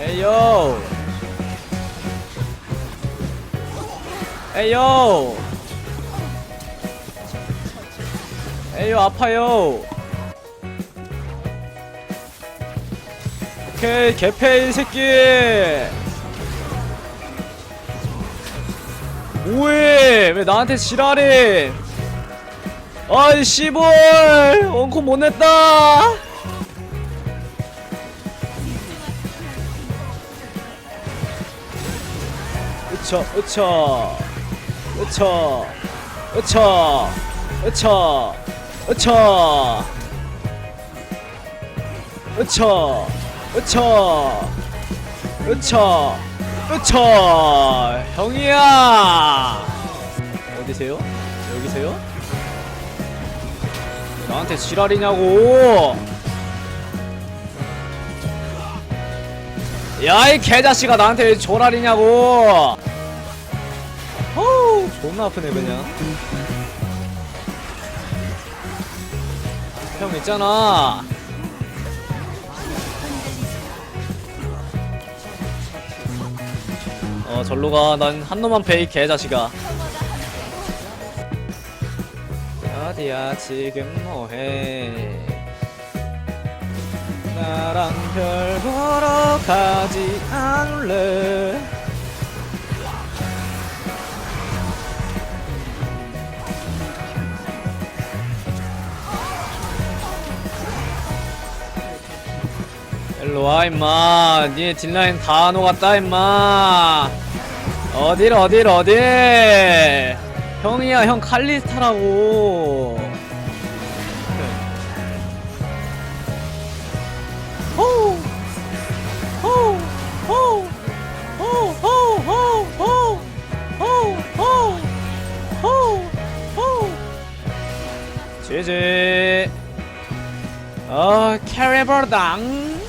에이요 에이요 에이요 아파요 오케이 개패 이 새끼. 뭐해? 왜 나한테 지랄해? 아이 씨볼 원콤 못 냈다 으쳐 으쳐 으쳐 으쳐 으쳐 으쳐 으쳐 으쳐 으쳐 으쳐 형이야! 어디세요? 여기세요? 나한테 지랄이냐고! 야 이 개자식아 나한테 왜 조랄이냐고 어우 존나 아프네 그냥. 형 있잖아. 어 절로 가난 한 놈만 패이 개자식아. 어디야 지금 뭐해? 나랑 별 보러 가지 않을래 일로와 임마 니네 딜라인 다 녹았다 임마 어딜 어딜 어딜 형이야 형 칼리스타라고 호우 제제 어 캐리버당